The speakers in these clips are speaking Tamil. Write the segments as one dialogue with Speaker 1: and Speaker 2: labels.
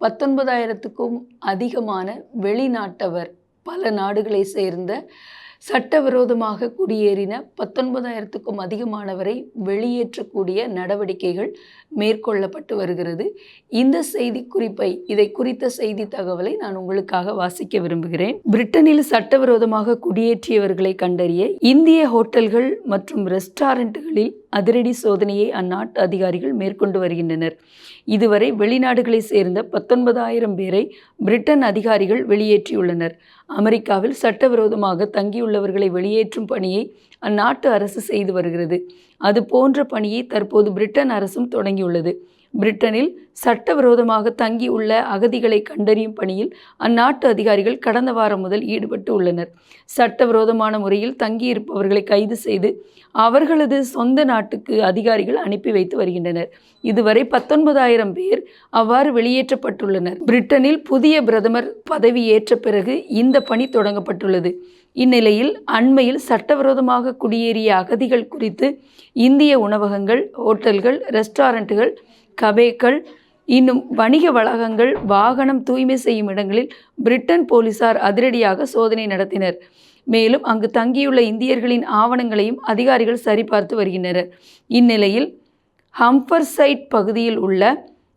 Speaker 1: பத்தொன்பதாயிரத்துக்கும் அதிகமான வெளிநாட்டவர் பல நாடுகளை சேர்ந்த சட்டவிரோதமாக குடியேறின பத்தொன்பதாயிரத்துக்கும் அதிகமானவரை வெளியேற்றக்கூடிய நடவடிக்கைகள் மேற்கொள்ளப்பட்டு வருகிறது. இந்த செய்தி குறிப்பை இதை குறித்த செய்தி தகவலை நான் உங்களுக்காக வாசிக்க விரும்புகிறேன். பிரிட்டனில் சட்டவிரோதமாக குடியேற்றியவர்களை கண்டறிய இந்திய ஹோட்டல்கள் மற்றும் ரெஸ்டாரண்ட்டுகளில் அதிரடி சோதனையை அந்நாட்டு அதிகாரிகள் மேற்கொண்டு வருகின்றனர். இதுவரை வெளிநாடுகளை சேர்ந்த பத்தொன்பதாயிரம் பேரை பிரிட்டன் அதிகாரிகள் வெளியேற்றியுள்ளனர். அமெரிக்காவில் சட்டவிரோதமாக தங்கியுள்ள உள்ளவர்களை வெளியேற்றும் பணியை அந்நாட்டு அரசு செய்து வருகிறது. அது போன்ற பணியை தற்போது பிரிட்டன் அரசும் தொடங்கியுள்ளது. பிரிட்டனில் சட்டவிரோதமாக தங்கியுள்ள அகதிகளை கண்டறியும் பணியில் அந்நாட்டு அதிகாரிகள் கடந்த வாரம் முதல் ஈடுபட்டு உள்ளனர். சட்டவிரோதமான முறையில் தங்கியிருப்பவர்களை கைது செய்து அவர்களது சொந்த நாட்டுக்கு அதிகாரிகள் அனுப்பி வைத்து வருகின்றனர். இதுவரை பத்தொன்பதாயிரம் பேர் அவ்வாறு வெளியேற்றப்பட்டுள்ளனர். பிரிட்டனில் புதிய பிரதமர் பதவி ஏற்ற பிறகு இந்த பணி தொடங்கப்பட்டுள்ளது. இந்நிலையில் அண்மையில் சட்டவிரோதமாக குடியேறிய அகதிகள் குறித்து இந்திய உணவகங்கள் ஹோட்டல்கள் ரெஸ்டாரண்ட்டுகள் கபேக்கள் இன்னும் வணிக வளாகங்கள் வாகனம் தூய்மை செய்யும் இடங்களில் பிரிட்டன் போலீசார் அதிரடியாக சோதனை நடத்தினர். மேலும் அங்கு தங்கியுள்ள இந்தியர்களின் ஆவணங்களையும் அதிகாரிகள் சரிபார்த்து வருகின்றனர். இந்நிலையில் ஹம்பர்சைட் பகுதியில் உள்ள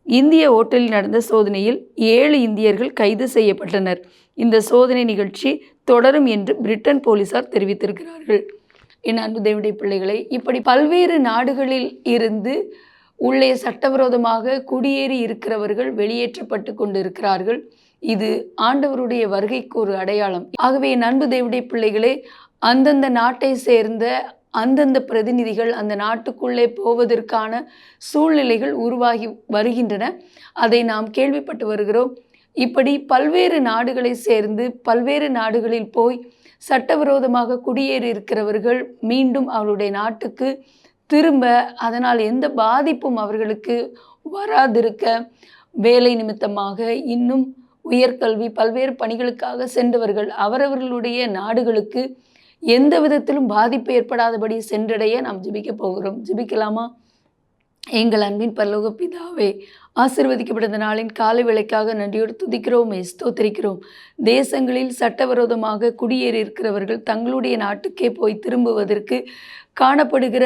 Speaker 1: இந்திய ஓட்டலில் நடந்த சோதனையில் ஏழு இந்தியர்கள் கைது செய்யப்பட்டனர். இந்த சோதனை நிகழ்ச்சி தொடரும் என்று பிரிட்டன் போலீசார் தெரிவித்திருக்கிறார்கள். என் அன்பு தேவடைய பிள்ளைகளை இப்படி பல்வேறு நாடுகளில் இருந்து உள்ளே சட்டவிரோதமாக குடியேறி இருக்கிறவர்கள் வெளியேற்றப்பட்டு கொண்டிருக்கிறார்கள். இது ஆண்டவருடைய வருகைக்கு ஒரு அடையாளம். ஆகவே நண்பு தேவடைய பிள்ளைகளே அந்தந்த நாட்டை சேர்ந்த அந்தந்த பிரதிநிதிகள் அந்த நாட்டுக்குள்ளே போவதற்கான சூழ்நிலைகள் உருவாகி வருகின்றன. அதை நாம் கேள்விப்பட்டு வருகிறோம். இப்படி பல்வேறு நாடுகளை சேர்ந்து பல்வேறு நாடுகளில் போய் சட்டவிரோதமாக குடியேறி இருக்கிறவர்கள் மீண்டும் அவருடைய நாட்டுக்கு திரும்ப அதனால் எந்த பாதிப்பும் அவர்களுக்கு வராதிருக்க வேலை நிமித்தமாக இன்னும் உயர்கல்வி பல்வேறு பணிகளுக்காக சென்றவர்கள் அவரவர்களுடைய நாடுகளுக்கு எந்த விதத்திலும் பாதிப்பு ஏற்படாதபடி சென்றடைய நாம் ஜிபிக்க போகிறோம். ஜிபிக்கலாமா? எங்கள் அன்பின் பல்லோக பிதாவே ஆசிர்வதிக்கப்பட்ட நாளின் காலை விலைக்காக நன்றியோடு துதிக்கிறோம் ஸ்தோத்திரிக்கிறோம். தேசங்களில் சட்டவிரோதமாக குடியேறி இருக்கிறவர்கள் தங்களுடைய நாட்டுக்கே போய் திரும்புவதற்கு காணப்படுகிற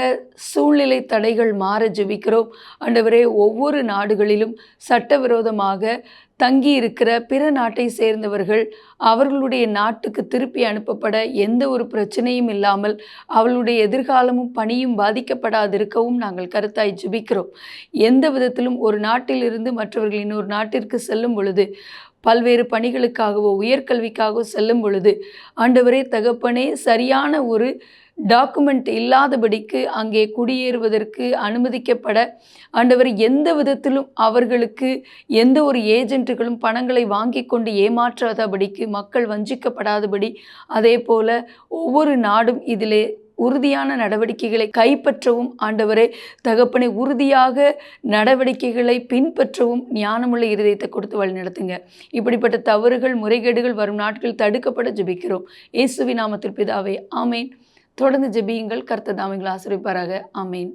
Speaker 1: சூழ்நிலை தடைகள் மாற ஜெபிக்கிறோம். ஆண்டவரே ஒவ்வொரு நாடுகளிலும் சட்டவிரோதமாக தங்கி இருக்கிற பிற நாட்டை சேர்ந்தவர்கள் அவர்களுடைய நாட்டுக்கு திருப்பி அனுப்பப்பட எந்த ஒரு பிரச்சனையும் இல்லாமல் அவளுடைய எதிர்காலமும் பணியும் பாதிக்கப்படாதிருக்கவும் நாங்கள் கருத்தாய் ஜுபிக்கிறோம். எந்த விதத்திலும் ஒரு நாட்டிலிருந்து மற்றவர்கள் இன்னொரு நாட்டிற்கு செல்லும் பொழுது பல்வேறு பணிகளுக்காகவோ உயர்கல்விக்காகவோ செல்லும் பொழுது ஆண்டவரே தகப்பனே சரியான ஒரு டாக்குமெண்ட் இல்லாதபடிக்கு அங்கே குடியேறுவதற்கு அனுமதிக்கப்பட ஆண்டவர் எந்த விதத்திலும் அவர்களுக்கு எந்த ஒரு ஏஜென்ட்டுகளும் பணங்களை வாங்கி கொண்டு ஏமாற்றாதபடிக்கு மக்கள் வஞ்சிக்கப்படாதபடி அதே போல ஒவ்வொரு நாடும் இதிலே உறுதியான நடவடிக்கைகளை கைப்பற்றவும் ஆண்டவரே தகப்பனை உறுதியாக நடவடிக்கைகளை பின்பற்றவும் ஞானமுள்ள இருதயத்தை கொடுத்து வழிநடத்துங்க. இப்படிப்பட்ட தவறுகள் முறைகேடுகள் வரும் நாட்கள் தடுக்கப்பட ஜபிக்கிறோம். இயேசுவி நாமத்தில் பிதாவே ஆமேன். தொடர்ந்து ஜெபியுங்கள் கர்த்த தாமிகள் ஆசிரியப்பாராக ஆமேன்.